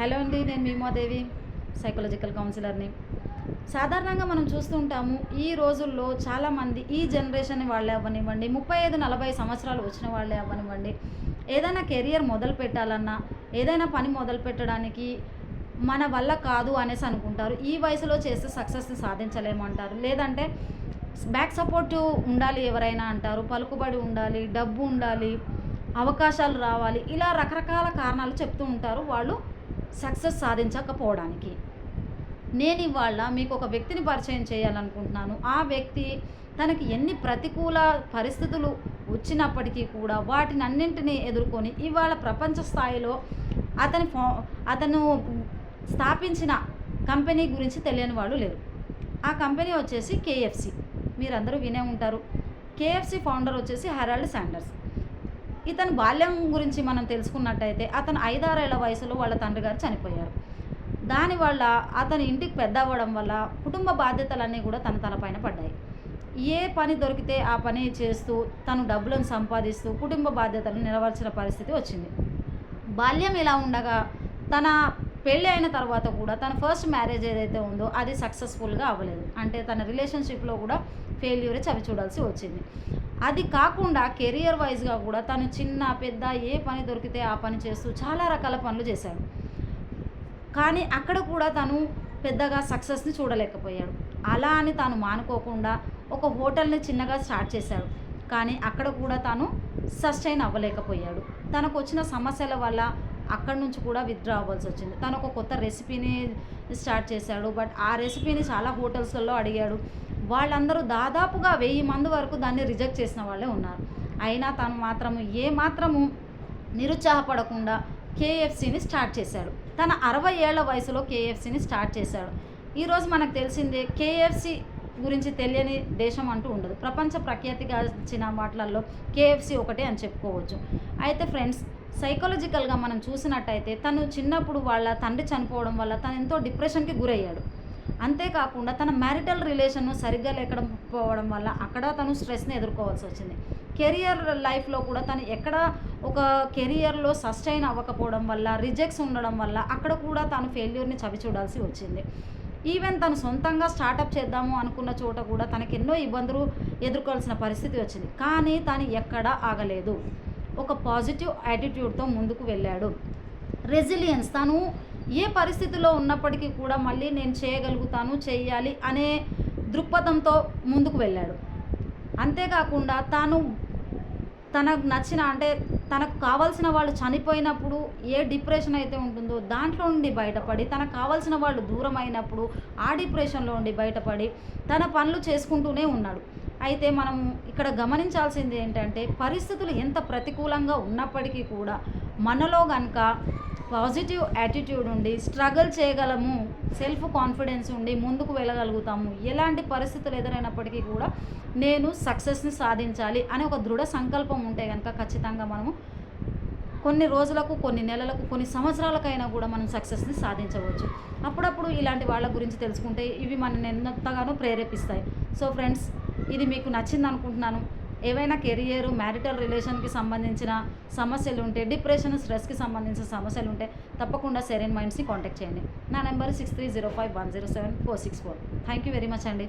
Hello అండి నేను మీమాదేవి psychological కౌన్సిలర్ని సాధారణంగా మనం చూస్తూ ఉంటాము ఈ రోజుల్లో చాలామంది ఈ జనరేషన్ వాళ్ళే అవ్వనివ్వండి ముప్పై ఐదు నలభై సంవత్సరాలు వచ్చిన వాళ్ళే అవ్వనివ్వండి. ఏదైనా కెరియర్ మొదలు పెట్టాలన్నా ఏదైనా పని మొదలు పెట్టడానికి మన వల్ల కాదు అనేసి అనుకుంటారు. ఈ వయసులో చేస్తే సక్సెస్ని సాధించలేమంటారు లేదంటే బ్యాక్ సపోర్ట్ ఉండాలి ఎవరైనా అంటారు పలుకుబడి ఉండాలి డబ్బు ఉండాలి అవకాశాలు రావాలి ఇలా రకరకాల కారణాలు చెప్తూ ఉంటారు వాళ్ళు. సక్సెస్ సాధించకపోవడానికి. నేను ఇవాళ మీకు ఒక వ్యక్తిని పరిచయం చేయాలనుకుంటున్నాను. ఆ వ్యక్తి తనకి ఎన్ని ప్రతికూల పరిస్థితులు వచ్చినప్పటికీ కూడా వాటిని అన్నింటినీ ఎదుర్కొని ఇవాళ ప్రపంచ స్థాయిలో అతని ఫో అతను స్థాపించిన కంపెనీ గురించి తెలియని వాళ్ళు లేరు. ఆ కంపెనీ వచ్చేసి కేఎఫ్సి. మీరందరూ వినే ఉంటారు. కేఎఫ్సి ఫౌండర్ వచ్చేసి హెరాల్డ్ శాండర్స్ ఇతని బాల్యం గురించి మనం తెలుసుకున్నట్టయితే అతను ఐదారేళ్ళ వయసులో వాళ్ళ తండ్రి గారు చనిపోయారు. దానివల్ల అతని ఇంటికి పెద్ద అవ్వడం వల్ల కుటుంబ బాధ్యతలన్నీ కూడా తన తలపైన పడ్డాయి. ఏ పని దొరికితే ఆ పని చేస్తూ తను డబ్బులను సంపాదిస్తూ కుటుంబ బాధ్యతలను నెరవేర్చిన పరిస్థితి వచ్చింది. బాల్యం ఇలా ఉండగా తన పెళ్ళి అయిన తర్వాత కూడా తన ఫస్ట్ మ్యారేజ్ ఏదైతే ఉందో అది సక్సెస్ఫుల్గా అవ్వలేదు. అంటే తన రిలేషన్షిప్లో కూడా ఫెయిల్యూరే చవి చూడాల్సి వచ్చింది. అది కాకుండా కెరియర్ వైజ్గా కూడా తను చిన్న పెద్ద ఏ పని దొరికితే ఆ పని చేస్తూ చాలా రకాల పనులు చేశాడు. కానీ అక్కడ కూడా తను పెద్దగా సక్సెస్ని చూడలేకపోయాడు. అలా అని తాను మానుకోకుండా ఒక హోటల్ని చిన్నగా స్టార్ట్ చేశాడు. కానీ అక్కడ కూడా తాను సస్టైన్ అవ్వలేకపోయాడు. తనకు వచ్చిన సమస్యల వల్ల అక్కడి నుంచి కూడా విత్డ్రా అవ్వాల్సి వచ్చింది. తను ఒక కొత్త రెసిపీని స్టార్ట్ చేశాడు. బట్ ఆ రెసిపీని చాలా హోటల్స్లలో అడిగాడు. వాళ్ళందరూ దాదాపుగా వెయ్యి మంది వరకు దాన్ని రిజెక్ట్ చేసిన వాళ్ళే ఉన్నారు. అయినా తను మాత్రము ఏ మాత్రము నిరుత్సాహపడకుండా కేఎఫ్సిని స్టార్ట్ చేశాడు. తన అరవై ఏళ్ళ వయసులో కేఎఫ్సిని స్టార్ట్ చేశాడు. ఈరోజు మనకు తెలిసిందే కేఎఫ్సి గురించి తెలియని దేశం అంటూ ఉండదు. ప్రపంచ ప్రఖ్యాతిగాంచిన వాటిలలో కేఎఫ్సి ఒకటే అని చెప్పుకోవచ్చు. అయితే ఫ్రెండ్స్ సైకలాజికల్గా మనం చూసినట్టయితే తను చిన్నప్పుడు వాళ్ళ తండ్రి చనిపోవడం వల్ల తను ఎంతో డిప్రెషన్కి గురయ్యాడు. అంతేకాకుండా తన మ్యారిటల్ రిలేషన్ సరిగ్గా లేకపోవడం వల్ల అక్కడ తను స్ట్రెస్ని ఎదుర్కోవాల్సి వచ్చింది. కెరియర్ లైఫ్లో కూడా తను ఎక్కడ ఒక కెరియర్లో సస్టైన్ అవ్వకపోవడం వల్ల రిజెక్ట్స్ ఉండడం వల్ల అక్కడ కూడా తను ఫెయిల్యూర్ని చవి చూడాల్సి వచ్చింది. ఈవెన్ తను సొంతంగా స్టార్టప్ చేద్దాము అనుకున్న చోట కూడా తనకు ఎన్నో ఇబ్బందులు ఎదుర్కోవాల్సిన పరిస్థితి వచ్చింది. కానీ తను ఎక్కడా ఆగలేదు. ఒక పాజిటివ్ యాటిట్యూడ్తో ముందుకు వెళ్ళాడు. రెసిలియన్స్ తను ఏ పరిస్థితిలో ఉన్నప్పటికీ కూడా మళ్ళీ నేను చేయగలుగుతాను చేయాలి అనే దృక్పథంతో ముందుకు వెళ్ళాడు. అంతేకాకుండా తాను తనకు నచ్చిన అంటే తనకు కావాల్సిన వాళ్ళు చనిపోయినప్పుడు ఏ డిప్రెషన్ అయితే ఉంటుందో దాంట్లో నుండి బయటపడి తనకు కావాల్సిన వాళ్ళు దూరం అయినప్పుడు ఆ డిప్రెషన్లో ఉండి బయటపడి తన పనులు చేసుకుంటూనే ఉన్నాడు. అయితే మనం ఇక్కడ గమనించాల్సింది ఏంటంటే పరిస్థితులు ఎంత ప్రతికూలంగా ఉన్నప్పటికీ కూడా మనలో కనుక పాజిటివ్ యాటిట్యూడ్ ఉండి స్ట్రగుల్ చేయగలము సెల్ఫ్ కాన్ఫిడెన్స్ ఉండి ముందుకు వెళ్ళగలుగుతాము. ఎలాంటి పరిస్థితులు ఎదురైనప్పటికీ కూడా నేను సక్సెస్ని సాధించాలి అనే ఒక దృఢ సంకల్పం ఉంటే కనుక ఖచ్చితంగా మనము కొన్ని రోజులకు కొన్ని నెలలకు కొన్ని సంవత్సరాలకైనా కూడా మనం సక్సెస్ని సాధించవచ్చు. అప్పుడప్పుడు ఇలాంటి వాళ్ళ గురించి తెలుసుకుంటే ఇవి మనని ఎంతగానో ప్రేరేపిస్తాయి. సో ఫ్రెండ్స్ ఇది మీకు నచ్చింది అనుకుంటున్నాను ఏవైనా కెరియర్ మ్యారిటల్ రిలేషన్కి సంబంధించిన సమస్యలు ఉంటే డిప్రెషన్ స్ట్రెస్కి సంబంధించిన సమస్యలు ఉంటే తప్పకుండా సెరెన్ మైండ్స్ని కాంటాక్ట్ చేయండి. నా number six three zero five one zero seven four six four thank you very much అండి.